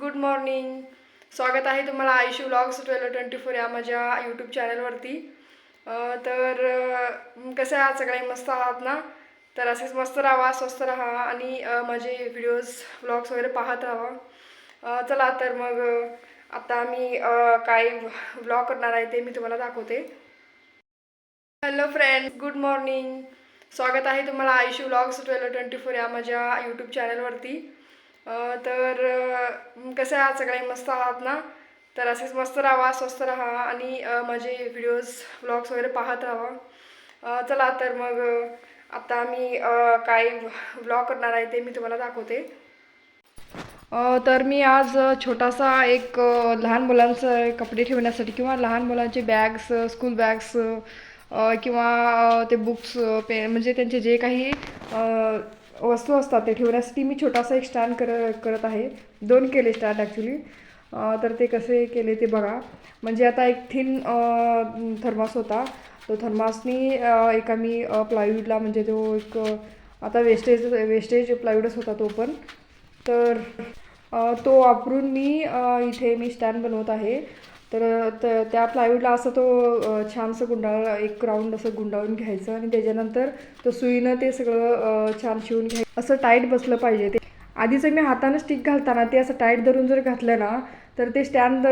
Good morning स्वागत आहे तुम्हाला आयुष्य व्लॉग्स ट्वेल्व ट्वेंटी फोर या माझ्या यूट्यूब चॅनलवरती तर कसं आहात सगळे? मस्त आहात ना? तर असेच मस्त राहा स्वस्त राहा आणि माझे व्हिडिओज व्लॉग्स वगैरे पाहत राहा. चला तर मग आता मी काय व्लॉग करणार आहे ते मी तुम्हाला दाखवते. हॅलो फ्रेंड्स गुड मॉर्निंग स्वागत आहे तुम्हाला आयुष्य व्लॉग्स ट्वेल्व ट्वेंटी फोर या माझ्या यूट्यूब चॅनलवरती तर कसं आहात सगळे मस्त आहात ना? तर असेच मस्त राहा स्वस्त राहा आणि माझे व्हिडिओज व्लॉग्स वगैरे पाहत राहा. चला तर मग आता मी काय व्लॉग करणार आहे ते मी तुम्हाला दाखवते. तर मी आज छोटासा एक लहान मुलांचं कपडे ठेवण्यासाठी किंवा लहान मुलांचे बॅग्स स्कूल बॅग्स किंवा ते बुक्स पे म्हणजे त्यांचे जे काही वस्तू असतात ते ठेवण्यासाठी मी छोटासा एक स्टँड कर करत आहे. दोन केले स्टँड ॲक्च्युली तर ते कसे केले ते बघा. म्हणजे आता एक थिन थर्मास होता. तो थर्मासनी एका मी प्लायवूडला म्हणजे तो एक आता वेस्टेज वेस्टेज प्लायवूडच होता तो पण. तर तो वापरून मी इथे मी स्टँड बनवत आहे. तर त्या प्लायवूडला असं तो छानसं गुंडाळ एक राऊंड असं गुंडाळून घ्यायचं आणि त्याच्यानंतर तो सुईनं ते सगळं छान शिवून घ्यायचं असं टाईट बसलं पाहिजे. ते आधीचं मी हातानं स्टिक घालताना ते असं टाईट धरून जर घातलं ना तर ते स्टँड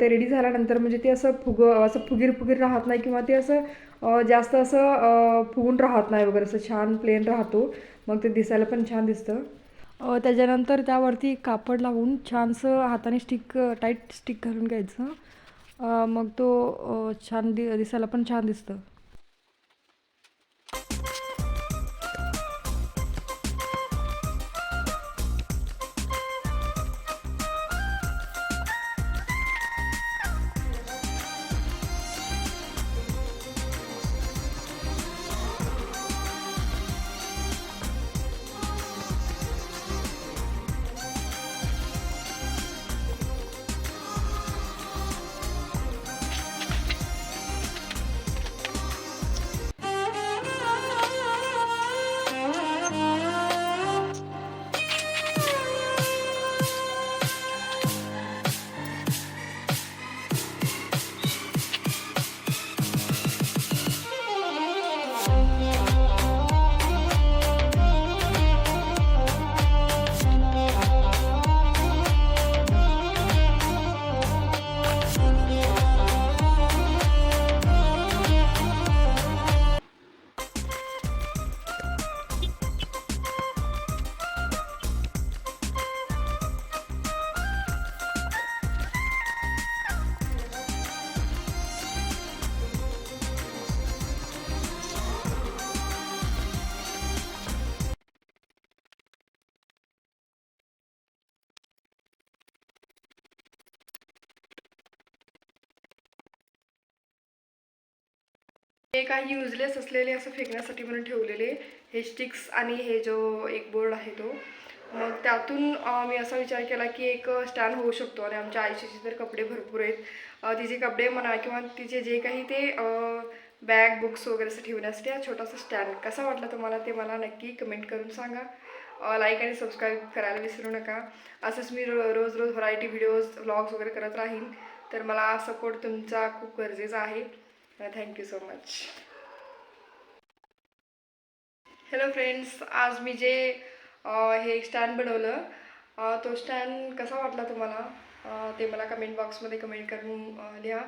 ते रेडी झाल्यानंतर म्हणजे ते असं फुग असं फुगीर फुगीर राहत नाही किंवा ते असं जास्त असं फुगून राहत नाही वगैरे असं छान प्लेन राहतो. मग ते दिसायला पण छान दिसतं. त्याच्यानंतर त्यावरती कापड लावून छानसं हाताने स्टिक टाईट स्टिक घालून घ्यायचं. मग तो छान दि दिसायला पण छान दिसतं. हे काही युजलेस असलेले असं फेकण्यासाठी म्हणून ठेवलेले हे स्टिक्स आणि हे जो एक बोर्ड आहे तो. मग त्यातून मी असा विचार केला की एक स्टँड होऊ शकतो आणि आमच्या आयुष्याचे तर कपडे भरपूर आहेत. तिचे कपडे म्हणा किंवा तिचे जे काही ते बॅग बुक्स वगैरे असं ठेवण्यासाठी हा छोटासा स्टँड कसा वाटला तुम्हाला ते मला नक्की कमेंट करून सांगा. लाईक आणि सबस्क्राईब करायला विसरू नका. असंच मी रो रोज रोज व्हरायटी व्हिडिओज व्लॉग्स वगैरे करत राहीन. तर मला सपोर्ट तुमचा खूप गरजेचा आहे. Thank you so much hello friends आज मी जे uh, हे स्टँड बनवलं uh, तो स्टँड कसा वाटला तुम्हाला? Uh, ते मला कमेंट बॉक्समध्ये कमेंट करून लिहा.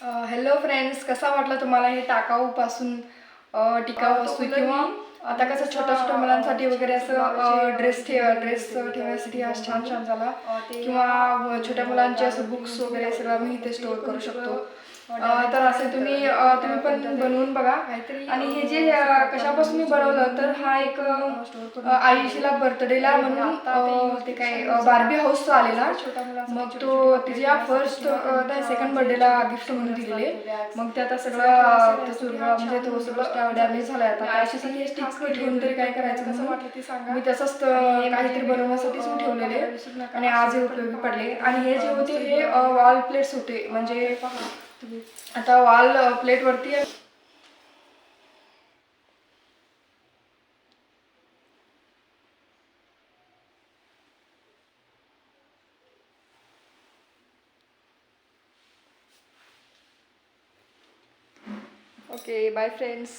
हॅलो फ्रेंड्स कसा वाटला तुम्हाला हे टाकाऊपासून टिकाऊ वस्तू किंवा आता कसं छोट्या छोट्या मुलांसाठी वगैरे असं ड्रेस ठेव ड्रेस ठेवण्यासाठी हा छान छान झाला. किंवा छोट्या मुलांचे असं बुक्स वगैरे सगळं आम्ही इथे स्टोअर करू शकतो. तर असे तुम्ही तुम्ही पण बनवून बघा. आणि हे जे कशापासून मी बनवलं तर हा एक आयुषीला बर्थडेला म्हणून अं, ते काय बार्बी हाऊस आलेला. मग तो तिच्या फर्स्ट सेकंड बर्थडेला गिफ्ट म्हणून दिलेले मग ते आता सगळं ते म्हणजे तो सगळं डॅमेज झालाय. आता त्याच्यासाठी स्टिक ठेवून तरी काय करायचं म्हणून मी तसंच काहीतरी बनवण्यासाठीच मी ठेवलेले. आणि आज हे उपयोगी पडले आणि हे जे होते हे वॉल प्लेट्स होते म्हणजे आता वॉल प्लेट वरती ओके बाय फ्रेंड्स